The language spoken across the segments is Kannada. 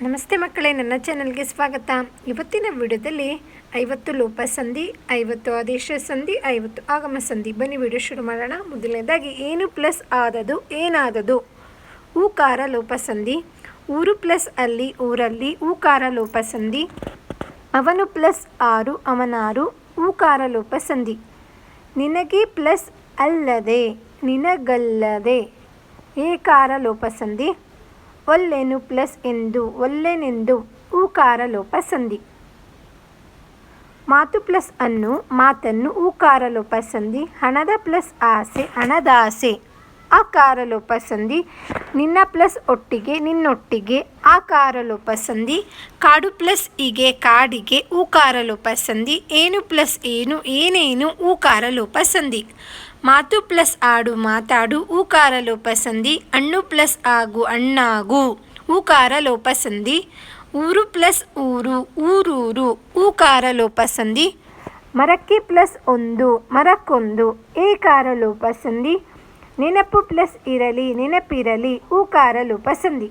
ನಮಸ್ತೆ ಮಕ್ಕಳೇ, ನನ್ನ ಚಾನಲ್ಗೆ ಸ್ವಾಗತ. ಇವತ್ತಿನ ವಿಡಿಯೋದಲ್ಲಿ ಐವತ್ತು ಲೋಪ ಸಂಧಿ, ಐವತ್ತು ಆದೇಶ ಸಂಧಿ, ಐವತ್ತು ಆಗಮ ಸಂಧಿ. ಬನ್ನಿ ವಿಡಿಯೋ ಶುರು ಮಾಡೋಣ. ಮೊದಲನೇದಾಗಿ, ಏನು ಪ್ಲಸ್ ಆದದು ಏನಾದದು ಊಕಾರ ಲೋಪ ಸಂಧಿ. ಊರು ಪ್ಲಸ್ ಅಲ್ಲಿ, ಊರಲ್ಲಿ ಊಕಾರ ಲೋಪ ಸಂಧಿ. ಅವನು ಪ್ಲಸ್ ಆರು, ಅವನಾರು, ಊಕಾರ ಲೋಪ ಸಂಧಿ. ನಿನಗೆ ಪ್ಲಸ್ ಅಲ್ಲದೆ, ನಿನಗಲ್ಲದೆ ಏಕಾರ ಲೋಪ ಸಂಧಿ. ಒಲ್ಲೆನು ಪ್ಲಸ್ ಎಂದು, ಒಲ್ಲೆನೆಂದು ಊಕಾರ ಲೋಪ ಸಂಧಿ. ಮಾತು ಪ್ಲಸ್ ಅನ್ನು, ಮಾತನ್ನು ಊಕಾರ ಲೋಪ ಸಂಧಿ, ಹಣದ ಪ್ಲಸ್ ಆಸೆ, ಹಣದಾಸೆ. ಆಕಾರ ಲೋಪ ಸಂಧಿ, ನಿನ್ನ ಪ್ಲಸ್ ಒಟ್ಟಿಗೆ, ನಿನ್ನೊಟ್ಟಿಗೆ. ಆಕಾರ ಲೋಪ ಸಂಧಿ, ಕಾಡು ಪ್ಲಸ್ ಹೀಗೆ, ಕಾಡಿಗೆ ಊಕಾರ ಲೋಪ ಸಂಧಿ, ಏನು ಪ್ಲಸ್ ಏನು, ಏನೇನು ಊಕಾರ ಲೋಪ ಸಂಧಿ. ಮಾತು ಪ್ಲಸ್ ಆಡು ಮಾತಾಡು, ಊಕಾರ ಲೋಪ ಸಂಧಿ, ಅಣ್ಣು ಪ್ಲಸ್ ಆಗು ಅಣ್ಣಾಗು. ಊಕಾರ ಲೋಪ ಸಂಧಿ, ಊರು ಪ್ಲಸ್ ಊರು, ಊರೂರು. ಊಕಾರ ಲೋಪ ಸಂಧಿ, ಮರಕ್ಕೆ ಪ್ಲಸ್ ಒಂದು, ಮರಕ್ಕೊಂದು. ಏಕಾರ ಲೋಪ ಸಂಧಿ, ನೆನಪು ಪ್ಲಸ್ ಇರಲಿ, ನೆನಪಿರಲಿ, ಊಕಾರ ಲೋಪ ಸಂಧಿ.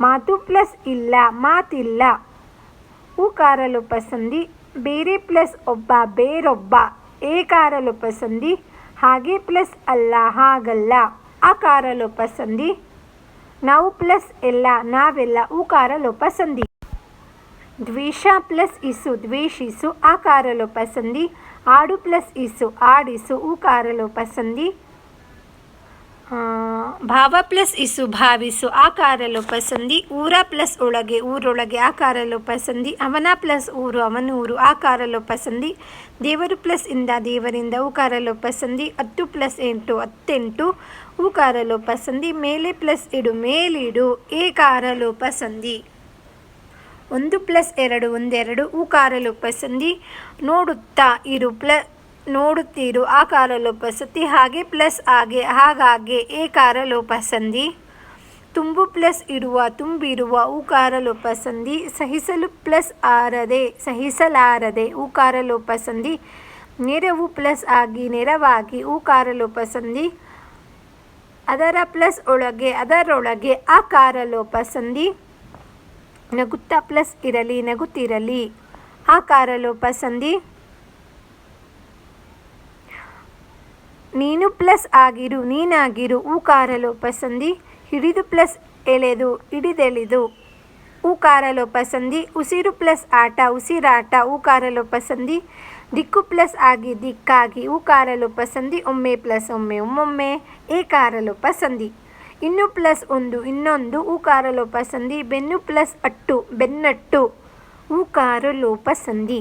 ಮಾತು ಪ್ಲಸ್ ಇಲ್ಲ, ಮಾತಿಲ್ಲ. ಊಕಾರ ಲೋಪ ಸಂಧಿ, ಬೇರೆ ಪ್ಲಸ್ ಒಬ್ಬ, ಬೇರೊಬ್ಬ. ಏಕಾರ ಲೋಪ ಸಂಧಿ ಹಾಗೆ ಪ್ಲಸ್ ಅಲ್ಲ ಹಾಗಲ್ಲ. ಆಕಾರ ಲೋಪ ಸಂಧಿ ನಾವು ಪ್ಲಸ್ ಎಲ್ಲ ನಾವೆಲ್ಲ ಊಕಾರ ಲೋಪ ಸಂಧಿ. ದ್ವೇಷ ಪ್ಲಸ್ ಇಸು ದ್ವೇಷಿಸು ಆಕಾರ ಲೋಪ ಸಂಧಿ. ಆಡು ಪ್ಲಸ್ ಇಸು ಆಡಿಸು ಊಕಾರ ಲೋಪ ಸಂಧಿ. ಆ, ಭಾವ ಪ್ಲಸ್ ಇಸು, ಭಾವಿಸು, ಆಕಾರ ಲೋಪ ಸಂಧಿ, ಊರ ಪ್ಲಸ್ ಒಳಗೆ, ಊರೊಳಗೆ ಆಕಾರ ಲೋಪ ಸಂಧಿ, ಅವನ ಪ್ಲಸ್ ಊರು ಅವನೂರು ಆಕಾರ ಲೋಪ ಸಂಧಿ, ದೇವರು ಪ್ಲಸ್ ಇಂದ ದೇವರಿಂದ ಊಕಾರ ಲೋಪ ಸಂಧಿ, ಹತ್ತು ಪ್ಲಸ್ ಎಂಟು, ಹತ್ತೆಂಟು ಊಕಾರ ಲೋಪ ಸಂಧಿ, ಮೇಲೆ ಪ್ಲಸ್ ಇಡು, ಮೇಲಿಡು, ಏಕಾರ ಲೋಪ ಸಂಧಿ. ಒಂದು ಪ್ಲಸ್ ಎರಡು, ಒಂದೆರಡು ಊಕಾರ ಲೋಪ ಸಂಧಿ, ನೋಡುತ್ತಾ, ಇರು ಪ್ಲ ನೋಡುತ್ತೀರು. ಕಾರ ಲೋಪ ಸತಿ ಹಾಗೆ ಪ್ಲಸ್ ಹಾಗೆ ಹಾಗಾಗೆ ಕಾರ ಲೋಪ ಸಂಧಿ. ತುಂಬು ಪ್ಲಸ್ ಇರುವ, ತುಂಬಿರುವ ಕಾರ ಲೋಪ ಸಂಧಿ. ಸಹಿಸಲು ಪ್ಲಸ್ ಆರದೆ, ಸಹಿಸಲಾರದೆ ಕಾರ ಲೋಪ ಸಂಧಿ. ನೆರವು ಪ್ಲಸ್ ಆಗಿ, ನೆರವಾಗಿ ಊಕಾರ ಲೋಪ ಸಂಧಿ. ಅದರ ಪ್ಲಸ್ ಒಳಗೆ, ಅದರೊಳಗೆ ಆಕಾರ ಲೋಪ ಸಂಧಿ. ನಗುತ್ತಾ ಪ್ಲಸ್ ಇರಲಿ, ನಗುತ್ತಿರಲಿ ಕಾರ ಲೋಪ ಸಂಧಿ. ನೀನು ಪ್ಲಸ್ ಆಗಿರು, ನೀನಾಗಿರು ಊಕಾರ ಲೋಪ ಸಂಧಿ ಹಿಡಿದು ಪ್ಲಸ್ ಎಳೆದು, ಹಿಡಿದೆಳೆದು. ಊಕಾರ ಲೋಪ ಸಂಧಿ, ಉಸಿರು ಪ್ಲಸ್ ಆಟ, ಉಸಿರಾಟ ಊಕಾರ ಲೋಪ ಸಂಧಿ, ದಿಕ್ಕು ಪ್ಲಸ್ ಆಗಿ ದಿಕ್ಕಾಗಿ ಊಕಾರ ಲೋಪ ಸಂಧಿ, ಒಮ್ಮೆ ಪ್ಲಸ್ ಒಮ್ಮೆ, ಒಮ್ಮೊಮ್ಮೆ ಏಕಾರ ಲೋಪ ಸಂಧಿ. ಇನ್ನು ಪ್ಲಸ್ ಒಂದು, ಇನ್ನೊಂದು ಊಕಾರ ಲೋಪ ಸಂಧಿ, ಬೆನ್ನು ಪ್ಲಸ್ ಅಟ್ಟು, ಬೆನ್ನಟ್ಟು ಊಕಾರ ಲೋಪ ಸಂಧಿ.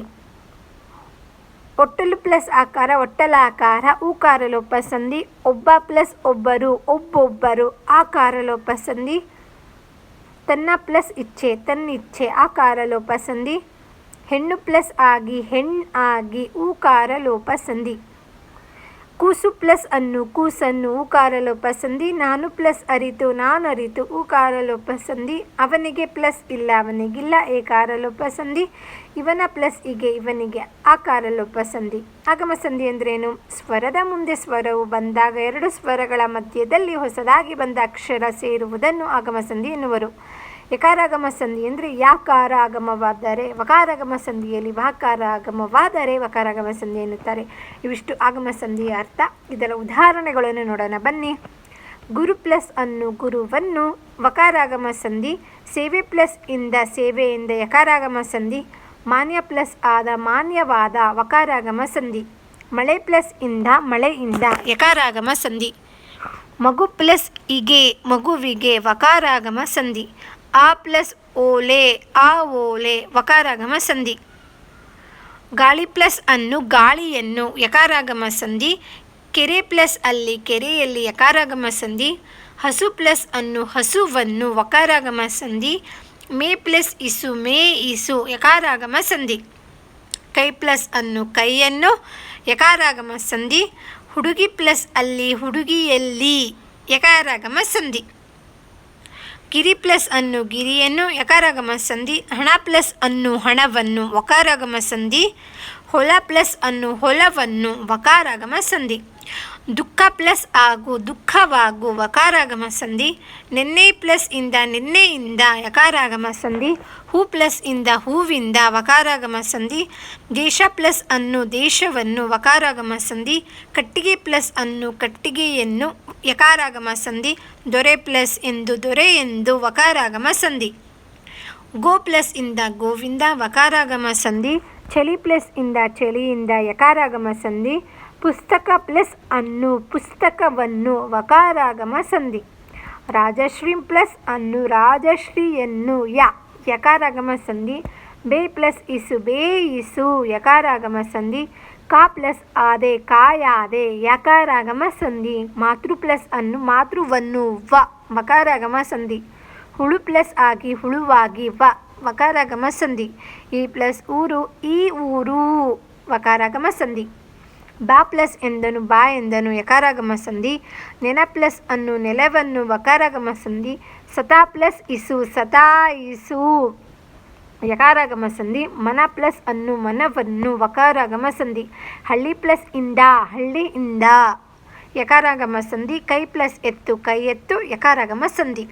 ಒಟ್ಟಲು ಪ್ಲಸ್ ಆಕಾರ ಒಟ್ಟಲಾಕಾರ ಊಕಾರ ಲೋಪ ಸಂಧಿ ಒಬ್ಬ ಪ್ಲಸ್ ಒಬ್ಬರು ಒಬ್ಬೊಬ್ಬರು ಆಕಾರ ಲೋಪ ಸಂಧಿ ತನ್ನ ಪ್ಲಸ್ ಇಚ್ಛೆ ತನ್ನಿಚ್ಛೆ ಆಕಾರ ಲೋಪ ಸಂಧಿ ಹೆಣ್ಣು ಪ್ಲಸ್ ಆಗಿ ಹೆಣ್ ಆಗಿ ಊಕಾರ ಲೋಪ ಸಂಧಿ ಕೂಸು ಪ್ಲಸ್ ಅನ್ನು, ಕೂಸನ್ನು ಊಕಾರ ಲೋಪ ಸಂಧಿ, ನಾನು ಪ್ಲಸ್ ಅರಿತು, ನಾನು ಅರಿತು ಊಕಾರ ಲೋಪ ಸಂಧಿ, ಅವನಿಗೆ ಪ್ಲಸ್ ಇಲ್ಲ, ಅವನಿಗಿಲ್ಲ ಏಕಾರ ಲೋಪ ಸಂಧಿ, ಇವನ ಪ್ಲಸ್ ಹೀಗೆ, ಇವನಿಗೆ ಆಕಾರ ಲೋಪ ಸಂಧಿ. ಆಗಮ ಸಂಧಿ ಅಂದ್ರೇನು? ಸ್ವರದ ಮುಂದೆ ಸ್ವರವು ಬಂದಾಗ ಎರಡು ಸ್ವರಗಳ ಮಧ್ಯದಲ್ಲಿ ಹೊಸದಾಗಿ ಬಂದ ಅಕ್ಷರ ಸೇರುವುದನ್ನು ಆಗಮ ಸಂಧಿ ಎನ್ನುವರು. ಯಕಾರಾಗಮ ಸಂಧಿ ಅಂದರೆ ಯಾಕಾರ ಆಗಮವಾದರೆ ವಕಾರಾಗಮ ಸಂಧಿಯಲ್ಲಿ ವಾಕಾರ ಆಗಮವಾದರೆ ವಕಾರಾಗಮ ಸಂಧಿ ಎನ್ನುತ್ತಾರೆ. ಇವಿಷ್ಟು ಆಗಮ ಸಂಧಿಯ ಅರ್ಥ. ಇದರ ಉದಾಹರಣೆಗಳನ್ನು ನೋಡೋಣ. ಬನ್ನಿ. ಗುರು ಪ್ಲಸ್ ಅನ್ನು ಗುರುವನ್ನು ವಕಾರಾಗಮ ಸಂಧಿ ಸೇವೆ ಪ್ಲಸ್ ಇಂದ ಸೇವೆಯಿಂದ ಯಕಾರಾಗಮ ಸಂಧಿ ಮಾನ್ಯ ಪ್ಲಸ್ ಆದ ಮಾನ್ಯವಾದ ವಕಾರಾಗಮ ಸಂಧಿ ಮಳೆ ಪ್ಲಸ್ ಇಂದ ಮಳೆಯಿಂದ ಯಕಾರಾಗಮ ಸಂಧಿ ಮಗು ಪ್ಲಸ್ ಇಗೆ ಮಗುವಿಗೆ ವಕಾರಾಗಮ ಸಂಧಿ ಆ ಪ್ಲಸ್ ಓಲೆ, ಆ ಓಲೆ, ವಕಾರಾಗಮ ಸಂಧಿ. ಗಾಳಿ ಪ್ಲಸ್ ಅನ್ನು ಗಾಳಿಯನ್ನು, ಯಕಾರಾಗಮ ಸಂಧಿ. ಕೆರೆ ಪ್ಲಸ್ ಅಲ್ಲಿ ಕೆರೆಯಲ್ಲಿ ಯಕಾರಾಗಮ ಸಂಧಿ. ಹಸು ಪ್ಲಸ್ ಅನ್ನು ಹಸುವನ್ನು, ವಕಾರಾಗಮ ಸಂಧಿ. ಮೇ ಪ್ಲಸ್ ಇಸು, ಮೇ ಇಸು, ಯಕಾರಾಗಮ ಸಂಧಿ. ಕೈ ಪ್ಲಸ್ ಅನ್ನು ಕೈಯನ್ನು, ಯಕಾರಾಗಮ ಸಂಧಿ. ಹುಡುಗಿ ಪ್ಲಸ್ ಅಲ್ಲಿ ಹುಡುಗಿಯಲ್ಲಿ, ಯಕಾರಾಗಮ ಸಂಧಿ. ಗಿರಿ ಪ್ಲಸ್ ಅನ್ನು, ಗಿರಿಯನ್ನು ಯಕಾರಾಗಮ ಸಂಧಿ, ಹಣ ಪ್ಲಸ್ ಅನ್ನು, ಹಣವನ್ನು ವಕಾರಾಗಮ ಸಂಧಿ, ಹೊಲ ಪ್ಲಸ್ ಅನ್ನು, ಹೊಲವನ್ನು ವಕಾರಾಗಮ ಸಂಧಿ. ದುಃಖ ಪ್ಲಸ್ ಆಗು, ದುಃಖವಾಗು, ವಕಾರಾಗಮ ಸಂಧಿ. ನೆನ್ನೆ ಪ್ಲಸ್ ಇಂದ ನಿನ್ನೆಯಿಂದ ಯಕಾರಾಗಮ ಸಂಧಿ. ಹೂ ಪ್ಲಸ್ ಇಂದ, ಹೂವಿಂದ ವಕಾರಾಗಮ ಸಂಧಿ. ದೇಶ ಪ್ಲಸ್ ಅನ್ನು, ದೇಶವನ್ನು ವಕಾರಾಗಮ ಸಂಧಿ. ಕಟ್ಟಿಗೆ ಪ್ಲಸ್ ಅನ್ನು, ಕಟ್ಟಿಗೆಯನ್ನು ಯಕಾರಾಗಮ ಸಂಧಿ, ದೊರೆ ಪ್ಲಸ್ ಎಂದು ದೊರೆ ಎಂದು ವಕಾರಾಗಮ ಸಂಧಿ. ಗೋ ಪ್ಲಸ್ ಇಂದ ಗೋವಿಂದ, ವಕಾರಾಗಮ ಸಂಧಿ. ಚಳಿ ಪ್ಲಸ್ ಇಂದ ಚಳಿಯಿಂದ ಯಕಾರಾಗಮ ಸಂಧಿ. ಪುಸ್ತಕ ಪ್ಲಸ್ ಅನ್ನು, ಪುಸ್ತಕವನ್ನು ವಕಾರಾಗಮ ಸಂಧಿ. ರಾಜಶ್ರೀ ಪ್ಲಸ್ ಅನ್ನು, ರಾಜಶ್ರೀಯನ್ನು ಯ, ಯಕಾರಾಗಮ ಸಂಧಿ. ಬೇ ಪ್ಲಸ್ ಇಸು, ಬೇ ಇಸು, ಯಕಾರಾಗಮ ಸಂಧಿ. ಕಾ ಪ್ಲಸ್ ಆದೆ, ಕಾಯಾದೆ, ಯಕಾರಾಗಮ ಸಂಧಿ ಮಾತೃ ಪ್ಲಸ್ ಅನ್ನು ಮಾತೃವನ್ನು ವ, ಮಕಾರಾಗಮ ಸಂಧಿ. ಹುಳು ಪ್ಲಸ್ ಆಗಿ ಹುಳುವಾಗಿ ವ ವಕಾರಾಗಮ ಸಂಧಿ. ಈ ಪ್ಲಸ್ ಊರು, ಈ ಊರು ವಕಾರಾಗಮ ಸಂಧಿ. ಬಾ ಪ್ಲಸ್ ಎಂದನು, ಬಾ ಎಂದನು, ಯಕಾರಾಗಮ ಸಂಧಿ. ನೆನ ಪ್ಲಸ್ ಅನ್ನು ನೆಲವನ್ನು ವಕಾರಾಗಮ ಸಂಧಿ. ಸತಾ ಪ್ಲಸ್ ಇಸು ಸತಾಯಿಸು ಯಕಾರಾಗಮ ಸಂಧಿ, ಮನ ಪ್ಲಸ್ ಅನ್ನು ಮನವನ್ನು ವಕಾರಾಗಮ ಸಂಧಿ, ಹಳ್ಳಿ ಪ್ಲಸ್ ಇಂದ ಹಳ್ಳಿಯಿಂದ ಯಕಾರಾಗಮ ಸಂಧಿ, ಕೈ ಪ್ಲಸ್ ಎತ್ತು, ಕೈ ಎತ್ತು, ಯಕಾರಾಗಮ ಸಂಧಿ.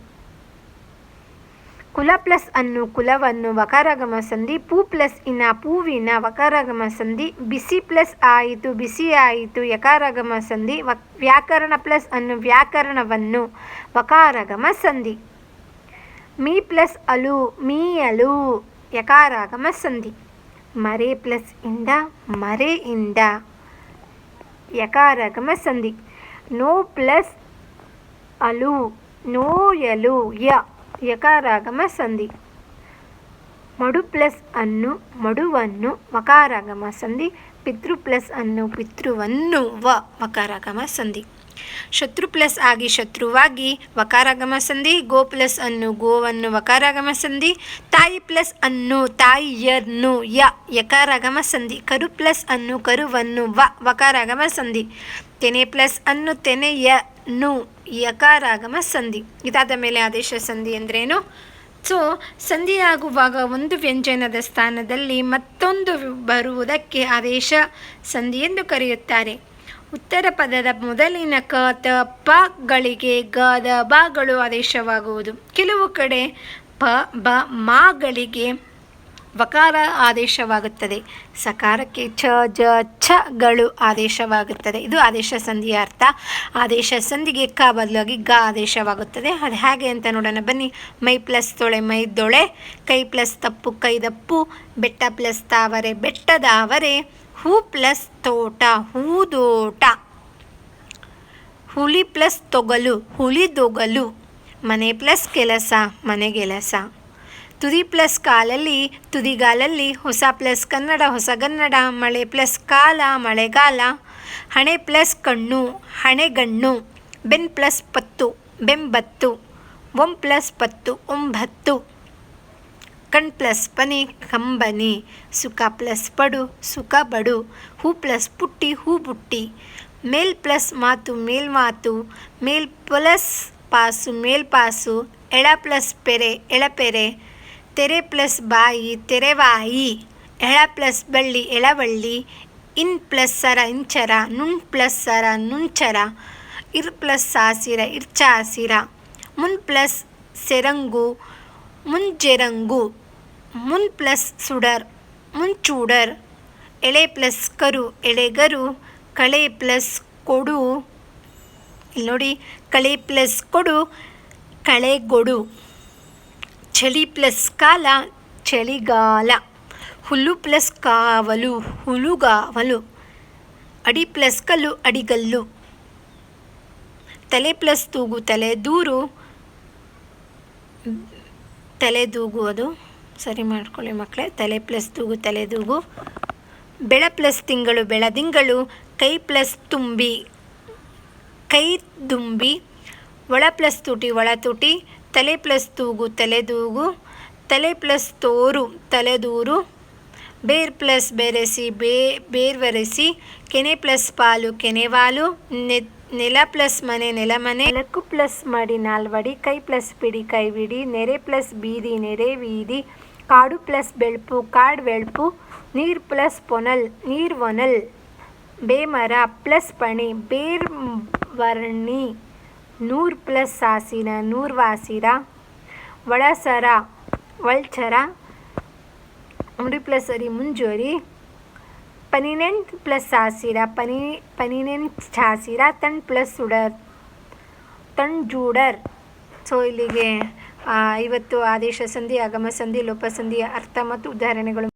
ಕುಲ ಪ್ಲಸ್ ಅನ್ನು, ಕುಲವನ್ನು ವಕಾರಾಗಮ ಸಂಧಿ, ಪೂ ಪ್ಲಸ್ ಇನ, ಪೂವಿನ ವಕಾರಾಗಮ ಸಂಧಿ, ಬಿಸಿ ಪ್ಲಸ್ ಆಯಿತು, ಬಿಸಿ ಆಯಿತು, ಯಕಾರಾಗಮ ಸಂಧಿ ವ್ಯಾಕರಣ ಪ್ಲಸ್ ಅನ್ನು, ವ್ಯಾಕರಣವನ್ನು ವಕಾರಗಮ ಸಂಧಿ. ಮೀ ಪ್ಲಸ್ ಅಲು ಮೀಯಲು ಯಕಾರಾಗಮ ಸಂಧಿ. ಮರೆ ಪ್ಲಸ್ ಇಂದ ಮರೆ ಇಂದ ಯಕಾರಗಮ ಸಂಧಿ. ನೋ ಪ್ಲಸ್ ಅಲು ನೋಯಲು ಯ. ಯಕಾರಾಗಮ ಸಂಧಿ. ಮಡು ಪ್ಲಸ್ ಅನ್ನು, ಮಡುವನ್ನು ವಕಾರಾಗಮ ಸಂಧಿ. ಪಿತೃ ಪ್ಲಸ್ ಅನ್ನು, ಪಿತೃವನ್ನು, ವ ವಕಾರಾಗಮ ಸಂಧಿ. ಶತ್ರು ಪ್ಲಸ್ ಆಗಿ ಶತ್ರುವಾಗಿ ವಕಾರಾಗಮ ಸಂಧಿ, ಗೋ ಪ್ಲಸ್ ಅನ್ನು ಗೋವನ್ನು ವಕಾರಾಗಮ ಸಂಧಿ, ತಾಯಿ ಪ್ಲಸ್ ಅನ್ನು ತಾಯಿಯನ್ನು ಯ ಯಕಾರಾಗಮ ಸಂಧಿ, ಕರು ಪ್ಲಸ್ ಅನ್ನು ಕರುವನ್ನು ವ ವಕಾರಾಗಮ ಸಂಧಿ, ತೆನೆ ಪ್ಲಸ್ ಅನ್ನು ತೆನೆಯನ್ನು ಯಕಾರಾಗಮ ಸಂಧಿ. ಇದಾದ ಮೇಲೆ ಆದೇಶ ಸಂಧಿ ಅಂದ್ರೇನು ಸೊ, ಸಂಧಿಯಾಗುವಾಗ ಒಂದು ವ್ಯಂಜನದ ಸ್ಥಾನದಲ್ಲಿ ಮತ್ತೊಂದು ಬರುವುದಕ್ಕೆ ಆದೇಶ ಸಂಧಿ ಎಂದು ಕರೆಯುತ್ತಾರೆ. ಉತ್ತರ ಪದದ ಮೊದಲಿನ ಕ, ತ, ಪ ಗಳಿಗೆ ಗ, ದ ಬಗಳು ಆದೇಶವಾಗುವುದು. ಕೆಲವು ಕಡೆ ಪ, ಬ ಮಾಗಳಿಗೆ ವಕಾರ ಆದೇಶವಾಗುತ್ತದೆ. ಸಕಾರಕ್ಕೆ ಛ ಜ ಗಳು ಆದೇಶವಾಗುತ್ತದೆ. ಇದು ಆದೇಶ ಸಂಧಿಯ ಅರ್ಥ. ಆದೇಶ ಸಂಧಿಗೆ ಕ ಬದಲಾಗಿ ಗ ಆದೇಶವಾಗುತ್ತದೆ. ಅದು ಹೇಗೆ ಅಂತ ನೋಡೋಣ. ಬನ್ನಿ. ಮೈ ಪ್ಲಸ್ ತೊಳೆ, ಮೈ ದೊಳೆ. ಕೈ ಪ್ಲಸ್ ತಪ್ಪು ಕೈದಪ್ಪು ಬೆಟ್ಟ ಪ್ಲಸ್ ತಾವರೆ ಬೆಟ್ಟದಾವರೆ ಹೂ ಪ್ಲಸ್ ತೋಟ ಹೂದೋಟ ಹುಲಿ ಪ್ಲಸ್ ತೊಗಲು ಹುಲಿದೊಗಲು ಮನೆ ಪ್ಲಸ್ ಕೆಲಸ ಮನೆಗೆಲಸ ತುದಿ ಪ್ಲಸ್ ಕಾಲಲ್ಲಿ, ತುದಿಗಾಲಲ್ಲಿ ಹೊಸ ಪ್ಲಸ್ ಕನ್ನಡ ಹೊಸಗನ್ನಡ ಮಳೆ ಪ್ಲಸ್ ಕಾಲ, ಮಳೆಗಾಲ. ಹಣೆ ಪ್ಲಸ್ ಕಣ್ಣು ಹಣೆಗಣ್ಣು ಬೆನ್ ಪ್ಲಸ್ ಪತ್ತು, ಬೆಂಬತ್ತು. ಒಂ ಪ್ಲಸ್ ಪತ್ತು, ಒಂಬತ್ತು. ಕಣ್ ಪ್ಲಸ್ ಪನಿ ಕಂಬನಿ ಸುಖ ಪ್ಲಸ್ ಪಡು, ಸುಖ ಬಡು. ಹೂ ಪ್ಲಸ್ ಪುಟ್ಟಿ, ಹೂ ಬುಟ್ಟಿ. ಮೇಲ್ ಪ್ಲಸ್ ಮಾತು ಮೇಲ್ಮಾತು ಮೇಲ್ ಪ್ಲಸ್ ಪಾಸು ಮೇಲ್ಪಾಸು ಎಳ ಪ್ಲಸ್ ಪೆರೆ ಎಳಪೆರೆ ತೆರೆ ಪ್ಲಸ್ ಬಾಯಿ ತೆರೆವಾಯಿ ಎಳ ಪ್ಲಸ್ ಬಳ್ಳಿ ಎಳವಳ್ಳಿ ಇನ್ ಪ್ಲಸ್ ಸರ ಇಂಚರ ನುಣ್ ಪ್ಲಸ್ ಸರ ನುಂಚರ ಇರ್ ಪ್ಲಸ್ ಸಾಸಿರ, ಇರ್ಚಾಸಿರ. ಮುನ್ ಪ್ಲಸ್ ಸೆರಂಗು ಮುಂಜೆರಂಗು ಮುನ್ ಪ್ಲಸ್ ಸುಡರ್ ಮುಂಚೂಡರ್ ಎಳೆ ಪ್ಲಸ್ ಕರು ಎಳೆಗರು ಕಳೆ ಪ್ಲಸ್ ಕೊಡು. ಇಲ್ಲಿ ನೋಡಿ, ಕಳೆ ಪ್ಲಸ್ ಕೊಡು ಕಳೆಗೊಡು ಚಳಿ ಪ್ಲಸ್ ಕಾಲ, ಚಳಿಗಾಲ. ಹುಲ್ಲು ಪ್ಲಸ್ ಕಾವಲು, ಹುಲುಗಾವಲು. ಅಡಿ ಪ್ಲಸ್ ಕಲ್ಲು ಅಡಿಗಲ್ಲು ತಲೆ ಪ್ಲಸ್ ತೂಗು, ತಲೆ ದೂರು. ತಲೆ ದೂಗು ಅದು. ಸರಿ ಮಾಡ್ಕೊಳ್ಳಿ ಮಕ್ಕಳೇ. ತಲೆ ಪ್ಲಸ್ ತೂಗು, ತಲೆ ದೂಗು ಬೆಳ ಪ್ಲಸ್ ತಿಂಗಳು ಬೆಳದಿಂಗಳು ಕೈ ಪ್ಲಸ್ ತುಂಬಿ, ಕೈ ದುಂಬಿ ಒಳ ಪ್ಲಸ್ ತುಟಿ, ಒಳ ತುಟಿ. ತಲೆ ಪ್ಲಸ್ ತೂಗು ತಲೆದೂಗು ತಲೆ ಪ್ಲಸ್ ತೋರು ತಲೆದೂರು ಬೇರ್ ಪ್ಲಸ್ ಬೆರೆಸಿ, ಬೇ ಬೇರ್ವರೆಸಿ ಕೆನೆ ಪ್ಲಸ್ ಪಾಲು ಕೆನೆವಾಲು ನೆ, ನೆಲ ಪ್ಲಸ್ ಮನೆ, ನೆಲ ಮನೆ. ನೆಲಕ್ಕು ಪ್ಲಸ್ ಮಾಡಿ ನಾಲ್ವಡಿ. ಕೈ ಪ್ಲಸ್ ಬಿಡಿ ಕೈ ಬಿಡಿ ನೆರೆ ಪ್ಲಸ್ ಬೀದಿ, ನೆರೆ ಬೀದಿ ಕಾಡು ಪ್ಲಸ್ ಬೆಳ್ಪು ಕಾಡು ಬೆಳ್ಪು ನೀರು ಪ್ಲಸ್ ಪೊನಲ್ ನೀರು ಒನಲ್ ಬೇಮರ ಪ್ಲಸ್ ಪಣಿ ಬೇರ್ ವರ್ಣಿ ನೂರ್ ಪ್ಲಸ್ ಸಾಸಿರ ನೂರ್ ವಾಸಿರ ಒಳಸರ ವಳ್ಚರ ಮುಡಿ ಪ್ಲಸ್ ಅರಿ ಮುಂಜೋರಿ ಪನಿನೆಂಟ್ ಪ್ಲಸ್ ಸಾಸಿರ ಪನಿ ಪನಿನೆಂಟ್ ಛಾಸಿರ ತಣ್ ಪ್ಲಸ್ ಉಡರ್ ತಂಜೂಡರ್ ಸೊ ಇಲ್ಲಿಗೆ ಆ, ಇವತ್ತು ಆದೇಶ ಸಂಧಿ ಆಗಮ ಸಂಧಿ ಲೋಪ ಸಂಧಿಯ ಅರ್ಥ ಮತ್ತು ಉದಾಹರಣೆಗಳು